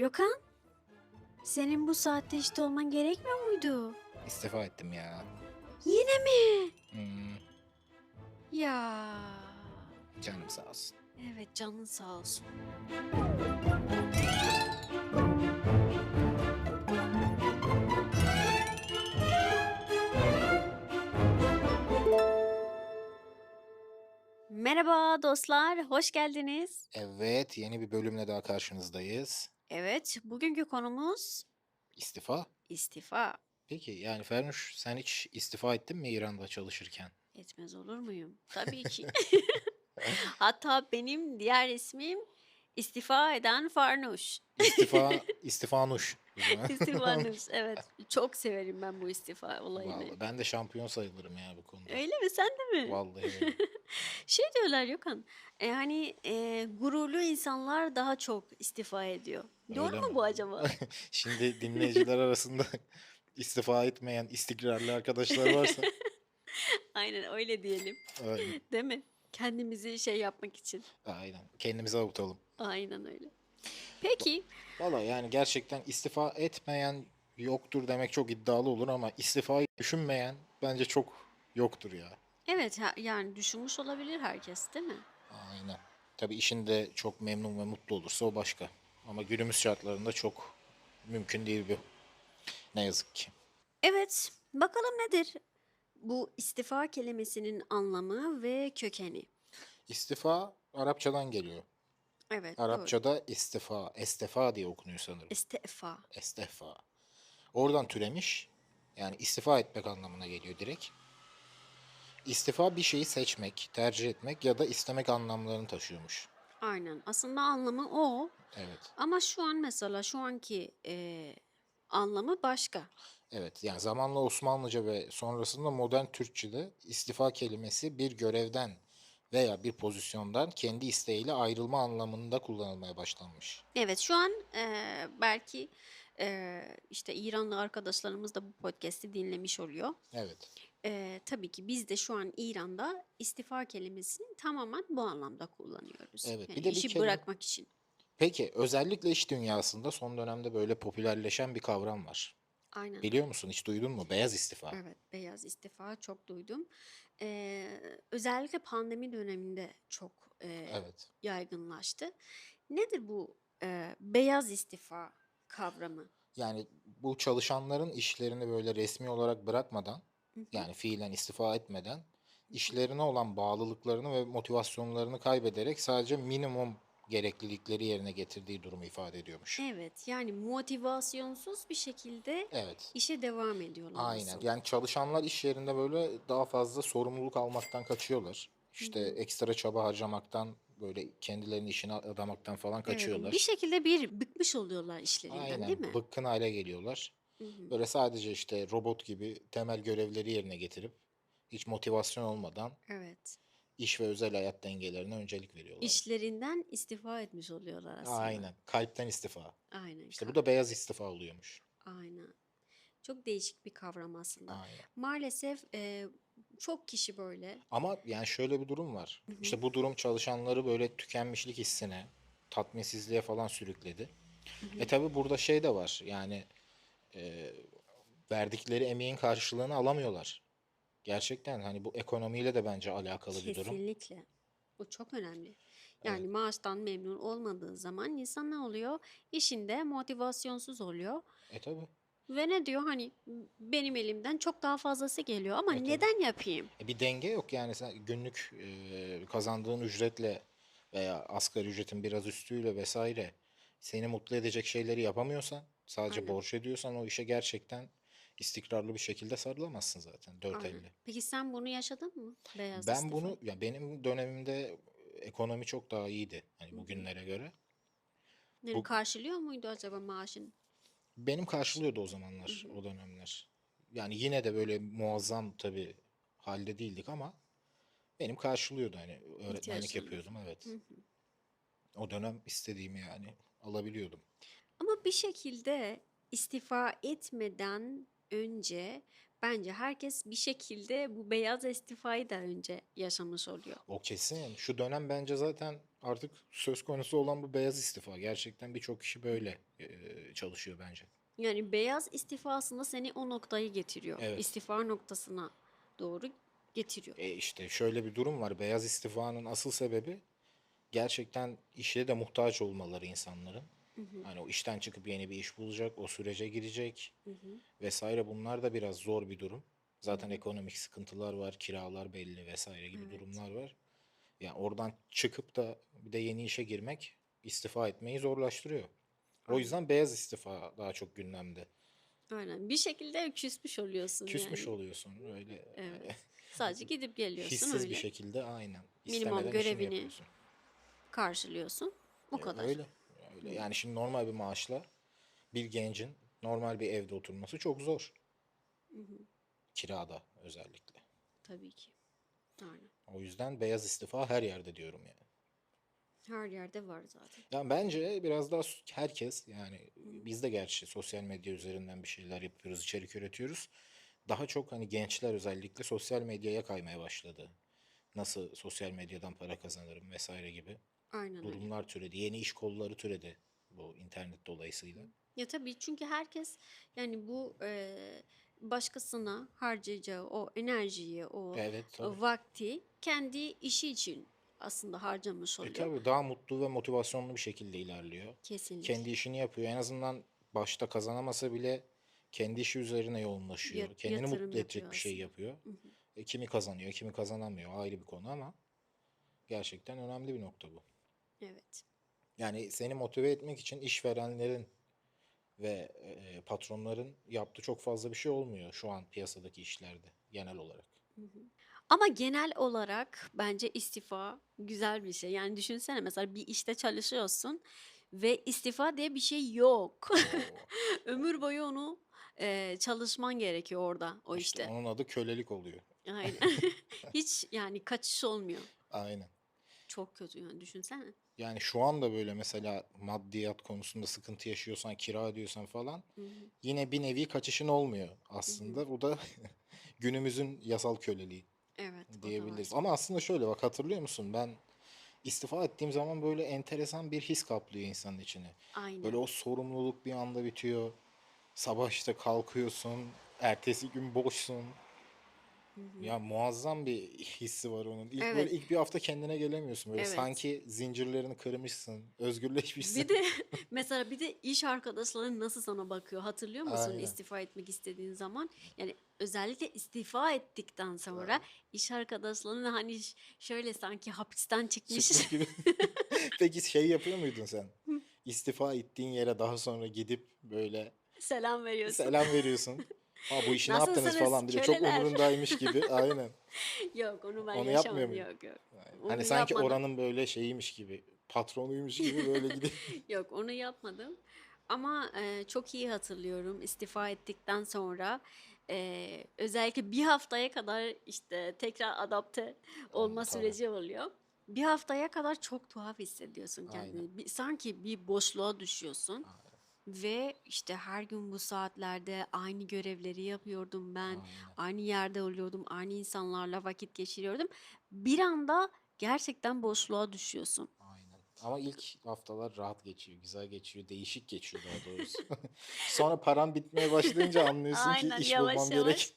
Gökhan, senin bu saatte işte olman gerekmiyor muydu? İstifa ettim ya. Yine mi? Hmm, Ya. canım sağ olsun. Evet canın sağ olsun. Merhaba dostlar, hoş geldiniz. Evet, yeni bir bölümle daha karşınızdayız. Evet, bugünkü konumuz İstifa. istifa. Peki yani Fernuş sen hiç istifa ettin mi İran'da çalışırken? Etmez olur muyum? Tabii ki. Hatta benim diğer ismim istifa eden Farnuş. İstifa, istifanuş. İstifanuş, evet. Çok severim ben bu istifa olayını. Vallahi ben de şampiyon sayılırım ya bu konuda. Öyle mi? Sen de mi? Vallahi öyle. Şey diyorlar Gökhan, e, hani e, gururlu insanlar daha çok istifa ediyor. Doğru Öyle mu mi? bu acaba? Şimdi dinleyiciler arasında istifa etmeyen istikrarlı arkadaşlar varsa Aynen öyle diyelim. aynen, Değil mi? Kendimizi şey yapmak için. aynen. Kendimizi avutalım. Aynen öyle. Peki, Valla yani gerçekten istifa etmeyen yoktur demek çok iddialı olur ama istifayı düşünmeyen bence çok yoktur ya. evet yani düşünmüş olabilir herkes değil mi? Aynen. Tabii işinde çok memnun ve mutlu olursa o başka. Ama günümüz şartlarında çok mümkün değil bu. Ne yazık ki. Evet, bakalım nedir bu istifa kelimesinin anlamı ve kökeni? İstifa Arapçadan geliyor. Evet, doğru. Arapçada istifa, estefa diye okunuyor sanırım. İstifa. Estefa. Oradan türemiş. Yani istifa etmek anlamına geliyor direkt. İstifa bir şeyi seçmek, tercih etmek ya da istemek anlamlarını taşıyormuş. Aynen. Aslında anlamı o. Evet. Ama şu an mesela şu anki e, anlamı başka. Evet, yani zamanla Osmanlıca ve sonrasında modern Türkçe'de istifa kelimesi bir görevden veya bir pozisyondan kendi isteğiyle ayrılma anlamında kullanılmaya başlanmış. Evet, şu an e, belki e, işte İranlı arkadaşlarımız da bu podcast'i dinlemiş oluyor. Evet, E, tabii ki biz de şu an İran'da istifa kelimesini tamamen bu anlamda kullanıyoruz. Evet, bir Yani de bir işi kelime- bırakmak için. Peki özellikle iş dünyasında son dönemde böyle popülerleşen bir kavram var. Aynen. Biliyor musun, hiç duydun mu? Beyaz istifa. Evet, beyaz istifa çok duydum. Ee, özellikle pandemi döneminde çok e, Evet. yaygınlaştı. Nedir bu e, beyaz istifa kavramı? Yani bu çalışanların işlerini böyle resmi olarak bırakmadan, yani fiilen istifa etmeden, işlerine olan bağlılıklarını ve motivasyonlarını kaybederek sadece minimum gereklilikleri yerine getirdiği durumu ifade ediyormuş. Evet, yani motivasyonsuz bir şekilde Evet. işe devam ediyorlar Aynen. aslında. Yani çalışanlar iş yerinde böyle daha fazla sorumluluk almaktan kaçıyorlar. İşte ekstra çaba harcamaktan, böyle kendilerini işine adamaktan falan Evet, kaçıyorlar. bir şekilde bir bıkmış oluyorlar işlerinden Aynen. değil mi? Bıkkın hale geliyorlar. Böyle sadece işte robot gibi temel görevleri yerine getirip hiç motivasyon olmadan Evet. İş ve özel hayat dengelerine öncelik veriyorlar. İşlerinden istifa etmiş oluyorlar aslında. Aynen. Kalpten istifa. Aynen. İşte bu da beyaz istifa oluyormuş. Aynen. Çok değişik bir kavram aslında. Aynen. Maalesef e, çok kişi böyle. Ama yani şöyle bir durum var. İşte bu durum çalışanları böyle tükenmişlik hissine, tatminsizliğe falan sürükledi. E tabi burada şey de var. Yani e, verdikleri emeğin karşılığını alamıyorlar. Gerçekten hani bu ekonomiyle de bence alakalı bir durum. Kesinlikle. Bu çok önemli. Yani maaştan memnun olmadığı zaman insan ne oluyor? İşinde motivasyonsuz oluyor. E tabi. Ve ne diyor hani benim elimden çok daha fazlası geliyor ama tabii. neden yapayım? E bir denge yok yani sen günlük e, kazandığın ücretle veya asgari ücretin biraz üstüyle vesaire seni mutlu edecek şeyleri yapamıyorsan sadece Aynen. borç ediyorsan o işe gerçekten istikrarlı bir şekilde sarılamazsın zaten dört Aynen. elle. Peki sen bunu yaşadın mı? Beyaz Ben istifa. bunu ya benim dönemimde ekonomi çok daha iyiydi hani bugünlere göre. Yani bu- karşılıyor muydu acaba maaşın? Benim karşılıyordu o zamanlar, o dönemler. Yani yine de böyle muazzam tabii halde değildik ama benim karşılıyordu hani öğretmenlik yapıyordum evet. O dönem istediğimi yani alabiliyordum. Ama bir şekilde istifa etmeden önce bence herkes bir şekilde bu beyaz istifayı da önce yaşamış oluyor. O kesin. Şu dönem bence zaten artık söz konusu olan bu beyaz istifa. Gerçekten birçok kişi böyle e, çalışıyor bence. Yani beyaz istifa aslında seni o noktayı getiriyor. Evet. İstifa noktasına doğru getiriyor. E işte şöyle bir durum var. Beyaz istifanın asıl sebebi gerçekten işe de muhtaç olmaları insanların. Hani o işten çıkıp yeni bir iş bulacak, o sürece girecek vesaire. Bunlar da biraz zor bir durum. Zaten ekonomik sıkıntılar var, kiralar belli vesaire gibi Evet. durumlar var. Yani oradan çıkıp da bir de yeni işe girmek istifa etmeyi zorlaştırıyor. O yüzden beyaz istifa daha çok gündemde. Aynen. Bir şekilde küsmüş oluyorsun Küsmüş yani. oluyorsun öyle. Evet. Sadece gidip geliyorsun Hissiz öyle. bir şekilde aynen. Minimum İstemeden görevini. Karşılıyorsun. O E, kadar. Öyle. Öyle. Yani şimdi normal bir maaşla bir gencin normal bir evde oturması çok zor. Kirada özellikle. Tabii ki. Aynen. O yüzden beyaz istifa her yerde diyorum yani. Her yerde var zaten. Yani bence biraz daha herkes yani biz de gerçi sosyal medya üzerinden bir şeyler yapıyoruz, içerik üretiyoruz. Daha çok hani gençler özellikle sosyal medyaya kaymaya başladı. Nasıl sosyal medyadan para kazanırım vesaire gibi Aynen öyle. durumlar türedi. Yeni iş kolları türedi bu internet dolayısıyla. Ya tabii çünkü herkes yani bu e, başkasına harcayacağı o enerjiyi, o, Evet tabii. vakti kendi işi için aslında harcamış E oluyor. tabii daha mutlu ve motivasyonlu bir şekilde ilerliyor. Kesinlikle. Kendi işini yapıyor. En azından başta kazanamasa bile kendi işi üzerine yoğunlaşıyor. Ya- Kendini mutlu edecek bir şey yapıyor. E, kimi kazanıyor, kimi kazanamıyor ayrı bir konu ama gerçekten önemli bir nokta bu. Evet. Yani seni motive etmek için işverenlerin ve e, patronların yaptığı çok fazla bir şey olmuyor şu an piyasadaki işlerde genel olarak. Ama genel olarak bence istifa güzel bir şey. Yani düşünsene mesela bir işte çalışıyorsun ve istifa diye bir şey yok. Ömür boyu onu e, çalışman gerekiyor orada o İşte işte. onun adı kölelik oluyor. Aynen. Hiç yani kaçış olmuyor. Aynen. Çok kötü yani düşünsene. Yani şu anda böyle mesela maddiyat konusunda sıkıntı yaşıyorsan, kira ödüyorsan falan yine bir nevi kaçışın olmuyor aslında. Bu da günümüzün yasal köleliği Evet. diyebiliriz. Ama aslında şöyle bak hatırlıyor musun? Ben istifa ettiğim zaman böyle enteresan bir his kaplıyor insanın içine. Aynen. Böyle o sorumluluk bir anda bitiyor. Sabah işte kalkıyorsun, ertesi gün boşsun. Ya muazzam bir hissi var onun. İlk Evet. böyle ilk bir hafta kendine gelemiyorsun. Böyle Evet. sanki zincirlerini kırmışsın, özgürleşmişsin. Bir de mesela bir de iş arkadaşların nasıl sana bakıyor hatırlıyor musun Aynen. istifa etmek istediğin zaman? Yani özellikle istifa ettikten sonra iş arkadaşların hani ş- şöyle sanki hapisten çıkmış. Çıkmış gibi. Peki şey yapıyor muydun sen? İstifa ettiğin yere daha sonra gidip böyle Selam veriyorsun. selam veriyorsun. Ha bu işi ne yaptınız Nasılsınız, falan bir de çok köleler? umurundaymış gibi. Aynen. Yok onu ben Onu yaşamadım. Yok yok. Onu Hani sanki yapmadım. oranın böyle şeyiymiş gibi, patronuymuş gibi böyle gidip Yok onu yapmadım. Ama e, çok iyi hatırlıyorum istifa ettikten sonra e, özellikle bir haftaya kadar işte tekrar adapte olma tabii. süreci oluyor. Bir haftaya kadar çok tuhaf hissediyorsun kendini. Bir- sanki bir boşluğa düşüyorsun. Ve işte her gün bu saatlerde aynı görevleri yapıyordum ben. Aynen. Aynı yerde oluyordum. Aynı insanlarla vakit geçiriyordum. Bir anda gerçekten boşluğa düşüyorsun. Aynen. Ama ilk haftalar rahat geçiyor, güzel geçiyor, değişik geçiyor daha doğrusu. Sonra paran bitmeye başlayınca anlıyorsun Aynen, ki iş yavaş bulmam yavaş. gerek.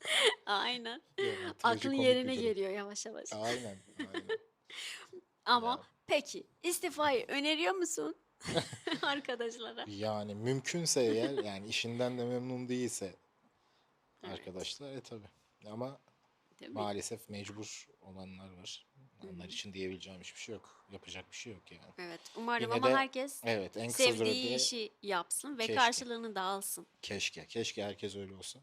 Aynen. Yani Aklın yerine geliyor yavaş yavaş. Aynen, aynen. Ama Ya. peki istifayı öneriyor musun arkadaşlara? Yani mümkünse eğer yani işinden de memnun değilse Evet. arkadaşlar e tabi. Ama mi? maalesef mecbur olanlar var. Onlar için diyebileceğim hiçbir şey yok. Yapacak bir şey yok yani. Evet. Umarım Yine ama de herkes Evet en kısa sevdiği sürede işi yapsın ve Keşke. karşılığını da alsın. keşke. Keşke herkes öyle olsa.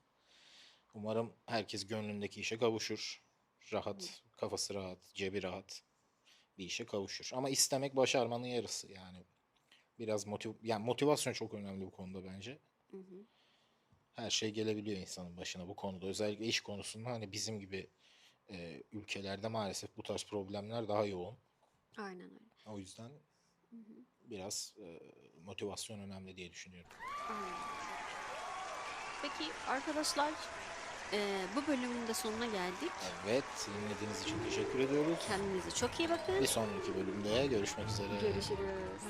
Umarım herkes gönlündeki işe kavuşur. Rahat, kafası rahat, cebi rahat bir işe kavuşur. Ama istemek başarmanın yarısı yani. Biraz motiv yani motivasyon çok önemli bu konuda bence. Her şey gelebiliyor insanın başına bu konuda. Özellikle iş konusunda hani bizim gibi e, ülkelerde maalesef bu tarz problemler daha yoğun. Aynen öyle. O yüzden biraz e, motivasyon önemli diye düşünüyorum. Aynen. Peki arkadaşlar Ee, bu bölümün de sonuna geldik. Evet, dinlediğiniz için teşekkür ediyoruz. Kendinize çok iyi bakın. Bir sonraki bölümde görüşmek üzere. Görüşürüz.